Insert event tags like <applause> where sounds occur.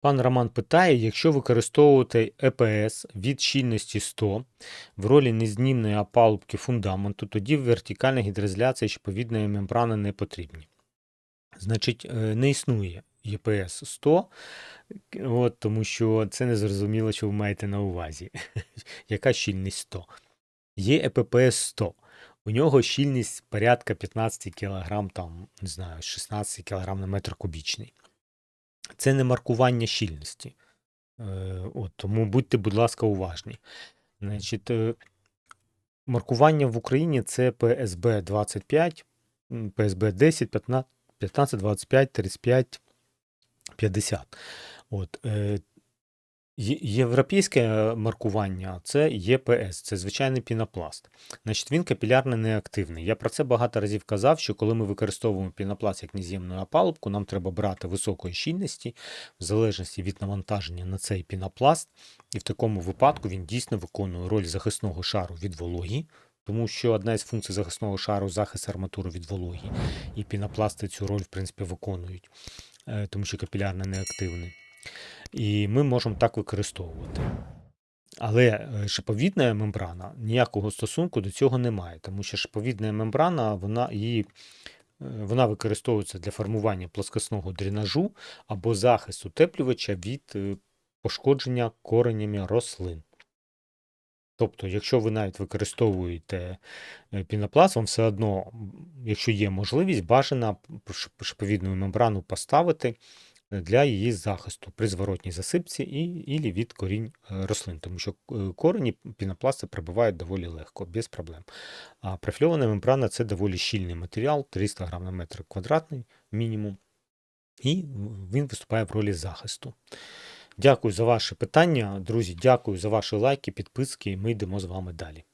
Пан Роман питає, якщо використовувати ЕПС від щільності 100 в ролі незнімної опалубки фундаменту, тоді вертикальна гідроізоляція чи повідної мембрани не потрібні. Значить, е, не існує ЄПС 100, от, тому що це не зрозуміло, що ви маєте на увазі. <laughs> Яка щільність 100? Є ЕППС 100. У нього щільність порядка 15 кг, там, не знаю, 16 кг на метр кубічний. Це не маркування щільності. Е, От, тому будьте, будь ласка, уважні. Значить, е, маркування в Україні це ПСБ 25, ПСБ 10, 15, 15 25, 35, 50. От, е, Європейське маркування це ЄПС, це звичайний пінопласт. Значить, він капілярно неактивний. Я про це багато разів казав, що коли ми використовуємо пінопласт як нез'ємну опалубку, нам треба брати високої щільності, в залежності від навантаження на цей пінопласт. І в такому випадку він дійсно виконує роль захисного шару від вологі, тому що одна із функцій захисного шару захист арматури від вологі. І пінопласти цю роль, в принципі, виконують, е, тому що капілярно неактивний. І ми можемо так використовувати. Але е, шиповідна мембрана ніякого стосунку до цього не має, тому що шиповідна мембрана вона, її, е, вона використовується для формування плоскосного дренажу або захисту утеплювача від е, пошкодження коренями рослин. Тобто, якщо ви навіть використовуєте пінопласт, вам все одно, якщо є можливість, бажано шиповідну мембрану поставити для її захисту при зворотній засипці і, ілі від корінь е, рослин, тому що е, корені пінопласту прибувають доволі легко, без проблем. А профільована мембрана це доволі щільний матеріал, 300 грам на метр квадратний мінімум, і він виступає в ролі захисту. Дякую за ваше питання, друзі. Дякую за ваші лайки, підписки. Ми йдемо з вами далі.